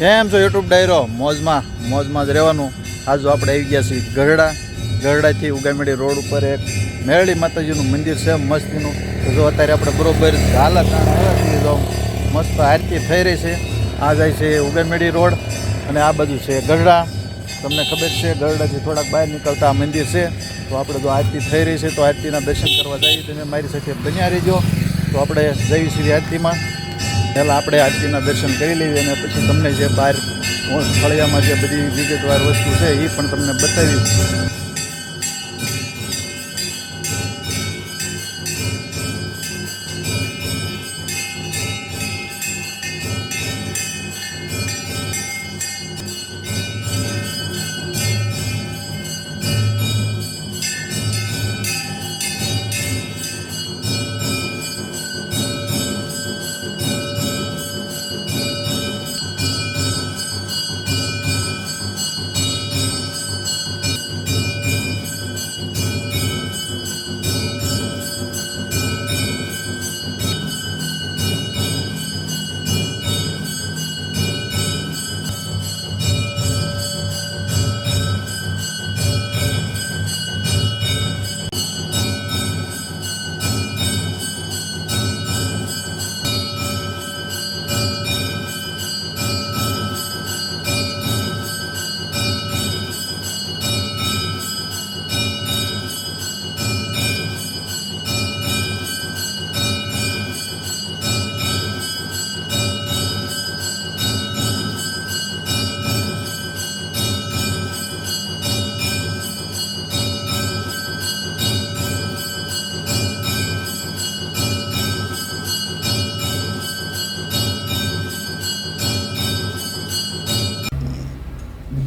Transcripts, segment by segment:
કેમ છો યુટ્યુબ ડાયરો, મોજમાં મોજમાં જ રહેવાનું. આજુ આપણે આવી ગયા છીએ ગઢડા. ગરડાથી ઉગામેડી રોડ ઉપર એક મેરળી માતાજીનું મંદિર છે, મસ્તીનું. તો જો અત્યારે આપણે બરોબર કાણ આવ્યા છીએ જો મસ્ત આરતી થઈ રહી છે. આ જાય છે ઉગામેડી રોડ અને આ બાજુ છે ગરડા તમને ખબર છે ગરડાથી થોડાક બહાર નીકળતા મંદિર છે. તો આપણે જો આરતી થઈ રહી છે, તો આરતીના દર્શન કરવા જઈએ. તમે મારી સાથે બન્યા રહેજો. તો આપણે જઈએ છીએ આરતીમાં. પહેલાં આપણે આરતીના દર્શન કરી લઈએ અને પછી તમને જે બહાર ફળિયામાં જે બધી વિગતવાર વસ્તુ છે એ પણ તમને બતાવી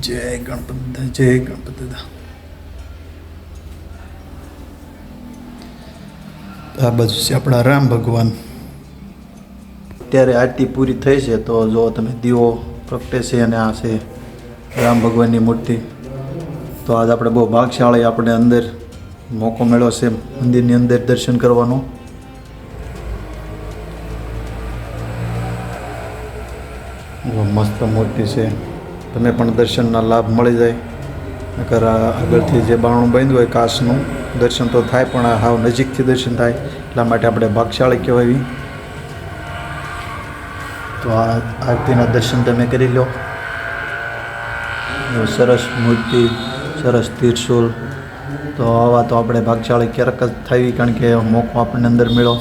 જય ગણપત જય ગણપત આ બાજુ છે આપણા રામ ભગવાન. અત્યારે આરતી પૂરી થઈ છે તો જો તમે દીવો પ્રગટે છે અને આ છે રામ ભગવાનની મૂર્તિ, તો આજ આપણે બહુ ભાગશાળી આપણે અંદર મોકો મળ્યો છે મંદિરની અંદર દર્શન કરવાનો. મસ્ત મૂર્તિ છે. તમે પણ દર્શનના લાભ મળી જાય. નકર આગળથી જે બારણું બંધ હોય કાચનું દર્શન તો થાય પણ આ હાવ નજીકથી દર્શન થાય. એટલા માટે આપણે ભાગશાળી કહેવાય તો આ આરતીના દર્શન તમે કરી લો. સરસ મૂર્તિ, સરસ તીરશુલ તો આવા તો આપણે ભાગશાળી ક્યારેક જ થઈ કારણ કે મોકો આપણને અંદર મળ્યો.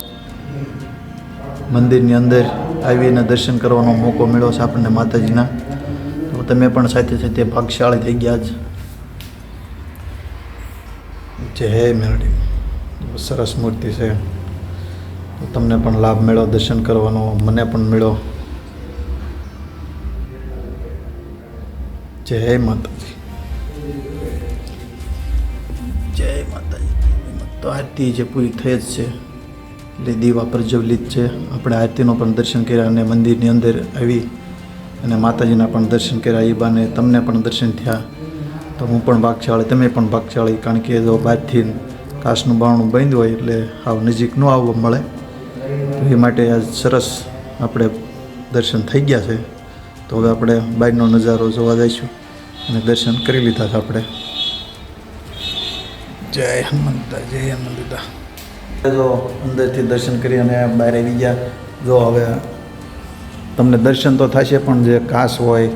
મંદિરની અંદર આવીને દર્શન કરવાનો મોકો મળ્યો છે આપણને માતાજીના. તો તમે પણ સાથે સાથે ભાગશાળી થઈ ગયા જ. જય મેરડી સરસ મૂર્તિ છે. તમને પણ લાભ મેળો દર્શન કરવાનો મને પણ મેળો જય માતાજી. જય માતાજી. તો આરતી જે પૂરી થઈ જ છે એટલે દીવા પ્રજ્વલિત છે. આપણે આરતીનો પણ દર્શન કર્યા અને મંદિરની અંદર આવી. અને માતાજીના પણ દર્શન કર્યા એ બાને તમને પણ દર્શન થયા. તો હું પણ ભાગશાળી, તમે પણ ભાગશાળી, કારણ કે જો બહારથી કાશનું બારણું બંધ હોય એટલે આવ નજીક ન આવવા મળે. તો એ માટે આજ સરસ આપણે દર્શન થઈ ગયા છે. તો હવે આપણે બહારનો નજારો જોવા જઈશું અને દર્શન કરી લીધા છે આપણે. જય હનુમંતા જય હનુમંતા જો અંદરથી દર્શન કરી અને બહાર આવી ગયા. જો હવે તમને દર્શન તો થશે પણ જે કાસ હોય,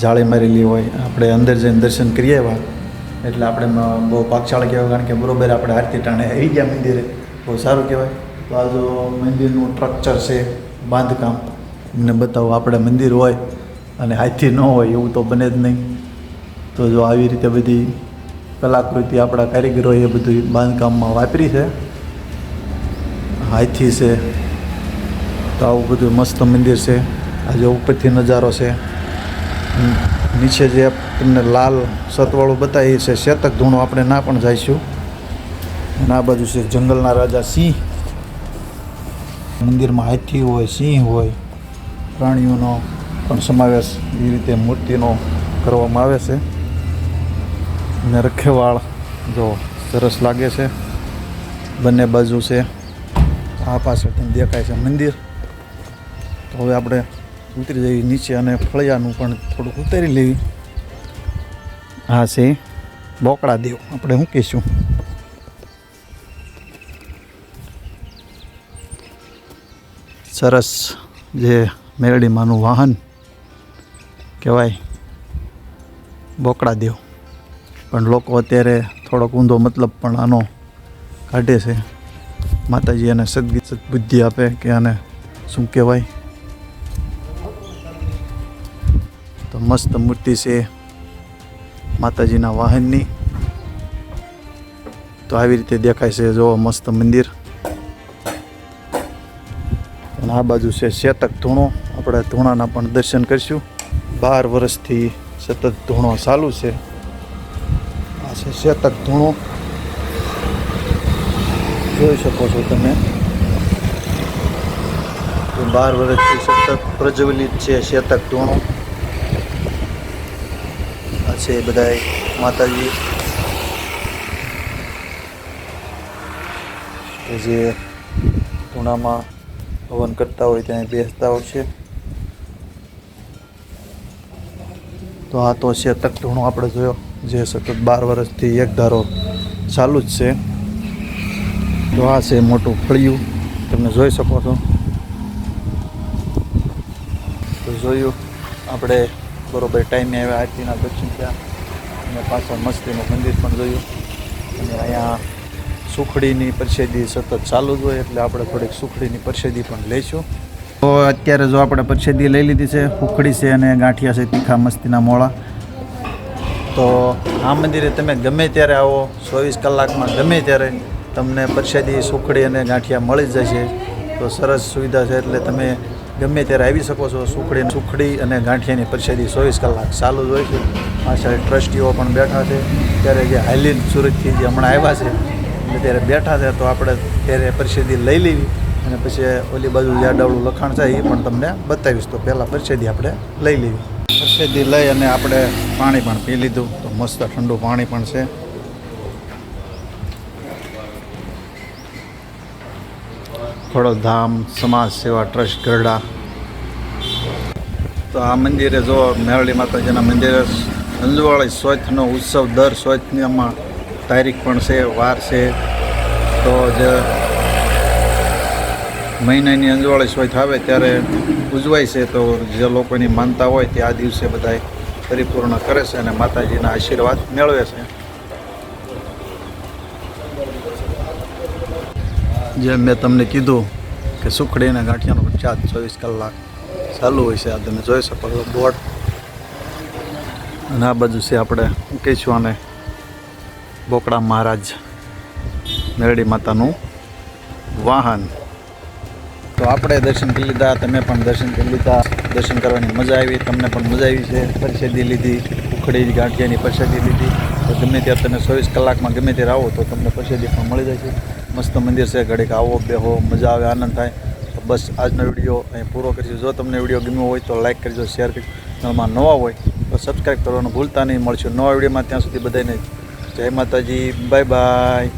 જાળી મારેલી હોય, આપણે અંદર જઈને દર્શન કરી આવ્યા. એટલે આપણે બહુ પાકશાળ કહેવાય, કારણ કે બરોબર આપણે આરતી ટાણે આવી ગયા મંદિરે. બહુ સારું કહેવાય. તો આ જો મંદિરનું સ્ટ્રક્ચર છે, બાંધકામ, એમને બતાવો આપણે મંદિર હોય અને હાથી ન હોય એવું તો બને જ નહીં. તો જો આવી રીતે બધી કલાકૃતિ આપણા કારીગરોએ એ બધું બાંધકામમાં વાપરી છે. હાથી છે. તો આવું બધું મસ્ત મંદિર છે. આજે ઉપરથી નજારો છે. નીચે જે તમને લાલ સતવાળું બતાવી છે શેતક ધૂણો આપણે ના પણ જઈશું. અને આ બાજુ છે જંગલના રાજા સિંહ. મંદિરમાં હાથી હોય, સિંહ હોય, પ્રાણીઓનો પણ સમાવેશ એ રીતે મૂર્તિનો કરવામાં આવે છે. અને રખેવાળ જો સરસ લાગે છે. બંને બાજુ છે. આ પાછળ દેખાય છે મંદિર. તો હવે આપણે ઉતરી જઈએ નીચે અને ફળિયાનું પણ થોડુંક ઉતારી લેવી. હા, છે. બોકડા દેવ, આપણે શું કહીશું? સરસ જે મેરડીમાંનું વાહન કહેવાય, બોકડા દેવ. પણ લોકો અત્યારે થોડોક ઊંધો મતલબ પણ આનો કાઢે છે. માતાજી એને સદગી સદબુદ્ધિ આપે કે આને શું કહેવાય? મસ્ત મૂર્તિ છે માતાજીના વાહનની. તો આવી રીતે દેખાય છે જો મસ્ત મંદિર. અને આ બાજુ છે શેતક ધૂણો. આપણે ધૂણાના પણ દર્શન કરીશું. બાર વર્ષથી સતત ધૂણો ચાલુ છે. આ છે શેતક ધૂણો. જોઈ શકો છો તમે. બાર વર્ષથી સતત પ્રજ્વલિત છે શેતક ધૂણો. છે બધા માતાજી. કે જે ધૂણામાં હવન કરતા હોય ત્યાં બેસતા હોય છે. તો આ તો છે તક ધૂણો આપણે જોયો. જે સતત બાર વર્ષથી એક ધારો ચાલુ જ છે. તો આ છે મોટું ફળિયું. તમે જોઈ શકો છો. તો જોયું, આપણે બરોબર ટાઈમે આવ્યા આરતીના દર્શન થયા. અને પાછળ મસ્તીનું મંદિર પણ જોયું. અને અહીંયા સુખડીની પરસેદી સતત ચાલુ જ હોય એટલે આપણે થોડીક સુખડીની પરસેદી પણ લઈશું. તો અત્યારે જો આપણે પરસેદી લઈ લીધી છે સુખડી છે અને ગાંઠિયા છે, તીખા મસ્તીના મોળા. તો આ મંદિરે તમે ગમે ત્યારે આવો, ચોવીસ કલાકમાં ગમે ત્યારે તમને પરસેદી સુખડી અને ગાંઠિયા મળી જશે. તો સરસ સુવિધા છે એટલે તમે ગમે ત્યારે આવી શકો છો, સુખડી સુખડી અને ગાંઠિયાની પરિષદી ચોવીસ કલાક ચાલુ જ હોય છે. સાઈડ ટ્રસ્ટીઓ પણ બેઠા છે. ત્યારે જે હાલીન સુરતથી જે હમણાં આવ્યા છે, એટલે ત્યારે બેઠા છે, તો આપણે ત્યારે પરિષદી લઈ લેવી અને પછી ઓલી બાજુ જાડાવડું લખાણ થાય એ પણ તમને બતાવીશ. તો પહેલાં પરિષદી આપણે લઈ લેવી. પરિષદી લઈ અને આપણે પાણી પણ પી લીધું. તો મસ્ત ઠંડુ પાણી પણ છે. ખોડલધામ સમાજ સેવા, ટ્રસ્ટ, ગરડા. તો આ મંદિરે જો મેરળી માતાજીના મંદિરે અંજવાળી સ્વચ્છનો ઉત્સવ દર સ્વચ્છમાં તારીખ પણ છે, વાર છે. તો જે મહિનાની અંજવાળી સ્વચ્છ આવે ત્યારે ઉજવાય છે, તો જે લોકોની માનતા હોય તે આ દિવસે બધા પરિપૂર્ણ કરે છે અને માતાજીના આશીર્વાદ મેળવે છે. જેમ મેં તમને કીધું કે સુખડી અને ગાંઠિયાનો ચાર્જ ચોવીસ કલાક ચાલુ હોય છે. આ તમે જોઈ શકો છો બોર્ડ. અને આ બાજુ છે આપણે કેશવાને બોકડા મહારાજ મેરડી માતાનું વાહન. તો આપણે દર્શન કરી લીધા, તમે પણ દર્શન કરી લીધા. દર્શન કરવાની મજા આવી, તમને પણ મજા આવી છે. પરસેદી લીધી, ઉખડી ગાંઠિયાની પરસેદી લીધી. તો ગમે ત્યારે તમે ચોવીસ કલાકમાં ગમે ત્યારે આવો તો તમને પરસેદી પણ મળી જશે. મસ્ત મંદિર છે, ઘડીક આવો, બેહો, મજા આવે, આનંદ થાય. તો બસ આજનો વીડિયો અહીં પૂરો કરીશું. જો તમને વીડિયો ગમ્યો હોય તો લાઈક કરજો, શેર કરજો. ચેનલમાં નવા હોય તો સબસ્ક્રાઈબ કરવાનું ભૂલતા નહીં. મળશું નવા વિડીયોમાં ત્યાં સુધી બધાને જય માતાજી, બાય બાય.